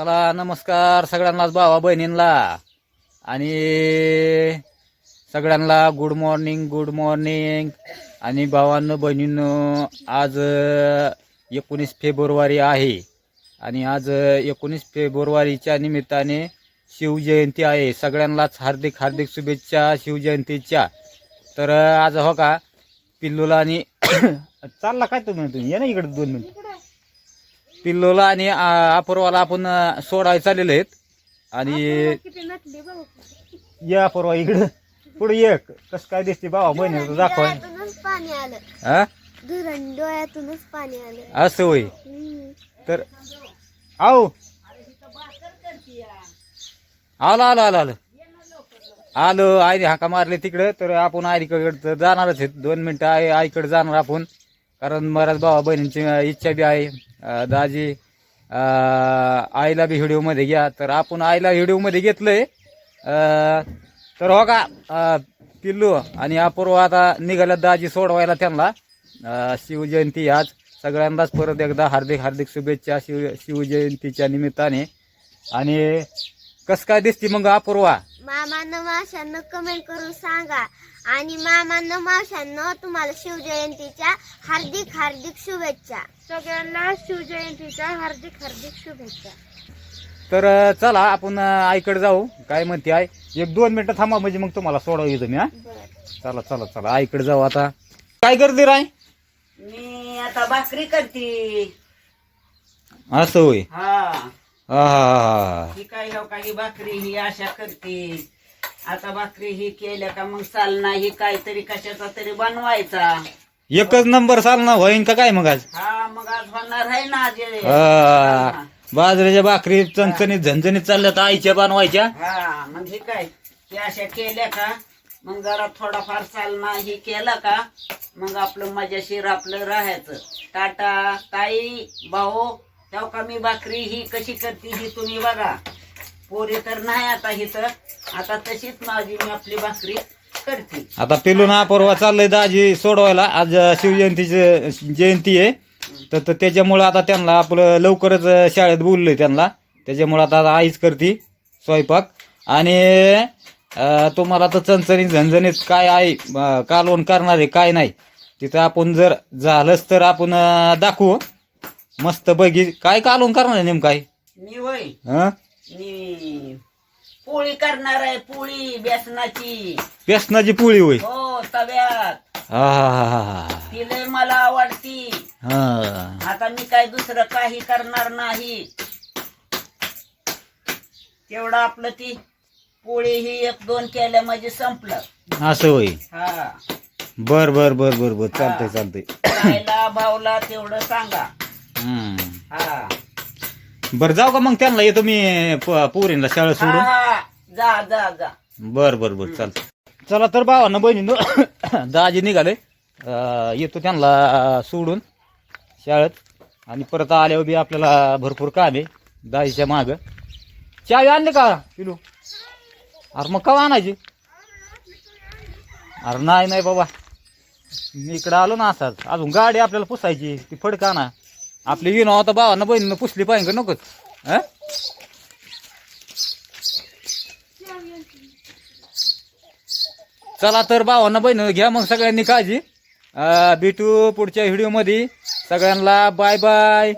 चला नमस्कार सगळ्यांनाच भावा बहिणींना. आणि सगळ्यांना गुड मॉर्निंग गुड मॉर्निंग आणि भावांनो बहिणीनं आज एकोणीस फेब्रुवारी आहे. आणि आज एकोणीस फेब्रुवारीच्या निमित्ताने शिवजयंती आहे. सगळ्यांनाच हार्दिक हार्दिक शुभेच्छा शिवजयंतीच्या. तर आज हो का पिल्लूला आणि चालला काय तुम्ही? तुम्ही ये ना इकडे दोन मिनिट. पिल्लूला आणि अपूर्वाला आपण सोडायला चाललेलो आहेत. आणि या अपूर्वा इकडं. पुढे ये कस काय दिसते बाबा बहिणी दाखवाय डोळ्यातूनच पाणी आलं. हा? धरण डोळ्यातूनच पाणी आलं. असं होय. तर आओ आलो आलो आलो आलो. आलो आईने हाका मारले तिकडं. तर आपण आईकडे तर जाणारच आहेत. दोन मिनिटं आई आईकडे जाणार आपण. कारण महाराज भावा बहिणींची इच्छा बी आहे. दाजी आईला बी व्हिडिओमध्ये घ्या. तर आपण आईला व्हिडिओमध्ये घेतलंय. तर हो का पिल्लू आणि अपूर्व आता निघाल्या दाजी सोडवायला त्यांना. शिवजयंती आज. सगळ्यांनाच परत एकदा हार्दिक हार्दिक शुभेच्छा शिव शिवजयंतीच्या निमित्ताने. आणि कस काय दिसती मग अपूर्वा? मामांना मावशांना कमेंट करून सांगा. आणि मामांना मावशांना तुम्हाला शिवजयंतीच्या हार्दिक हार्दिक शुभेच्छा. सगळ्यांना शिवजयंतीच्या हार्दिक हार्दिक शुभेच्छा. तर अं, चला आपण अं, आईकडे जाऊ. काय म्हणते आई? एक दोन मिनिटं थांबा म्हणजे मग तुम्हाला सोडवा येतो मी हा? चला चला चला आईकडे जाऊ आता. काय करते राय? मी आता भाकरी करते. असं होय. हा. हा हा, हा ही काय हो काही भाकरी ही आशा करते. आता भाकरी ही केल्या का मग चालना ही काहीतरी कशाचा तरी बनवायचा. एकच नंबर चालना होईन का काय मग आज? हा मग आज होणार आहे ना आज. हे. बाजरीच्या भाकरी चणचणीत झणझणीत चालल्यात आईच्या बनवायच्या. हा मग हे काय? ही अशा केल्या का? मग जरा थोडाफार चालना ही केला का? मग आपलं मजाशीर आपलं राहायचं. टाटा ताई भाऊ. तेव्हा का मी भाकरी ही कशी करते ही तुम्ही बघा. पोरे तर नाही आता हिथं आता तशीच माझी मी आपली भाकरी करते. आता पिलून परवा चाललंय दाजी सोडवायला. आज शिवजयंतीची जयंती आहे. तर तर त्याच्यामुळं आता त्यांना आपलं लवकरच शाळेत बोललंय त्यांना. त्याच्यामुळं आता आईच करते स्वयंपाक. आणि अं, तुम्हाला तर चणचणीत झणझणीत काय आहे अं, कालवण करणार आहे काय नाही. तिथं आपण जर झालंच तर आपण अं, दाखवू. मस्त बघी. काय कालवण करणार आहे नेमकं काय मी हं? मी पोळी करणार आहे पोळी बेसनाची. बेसनाची पोळी होय. हो तव्यात. हा हा हा हा हा. ती लय मला आवडती. हा. आता मी काय दुसरं काही करणार नाही. तेवढं आपलं ती पोळी ही एक दोन केल्या म्हणजे संपलं. असं होय. हा. बर बर बर बर बर. चालतंय चालतंय. खायला भावला तेवढं सांगा. हा. बर जाऊ का मग त्यांना येतो मी पोरींना शाळा सोडून. जा जा जा. बर बर बर चालतं चला तर भावांना बहिणीनो दाजी निघाले. अं, येतो त्यांना सोडून शाळेत. आणि परत आल्यावर बी आपल्याला भरपूर काम आहे दाजीच्या माग. चावी आणली का पिलू? अरे मग कवा आणायची? अरे नाही नाही बाबा. मी इकडं आलो ना असाच. अजून गाडी आपल्याला पुसायची ती फडका ना आपली विनो तर भावांना बहिणीनं पुसली पाहिजे का नकोच? हं? चला तर भावांना बहिण घ्या मग सगळ्यांनी काळजी. भेटू पुढच्या व्हिडिओमध्ये सगळ्यांना बाय बाय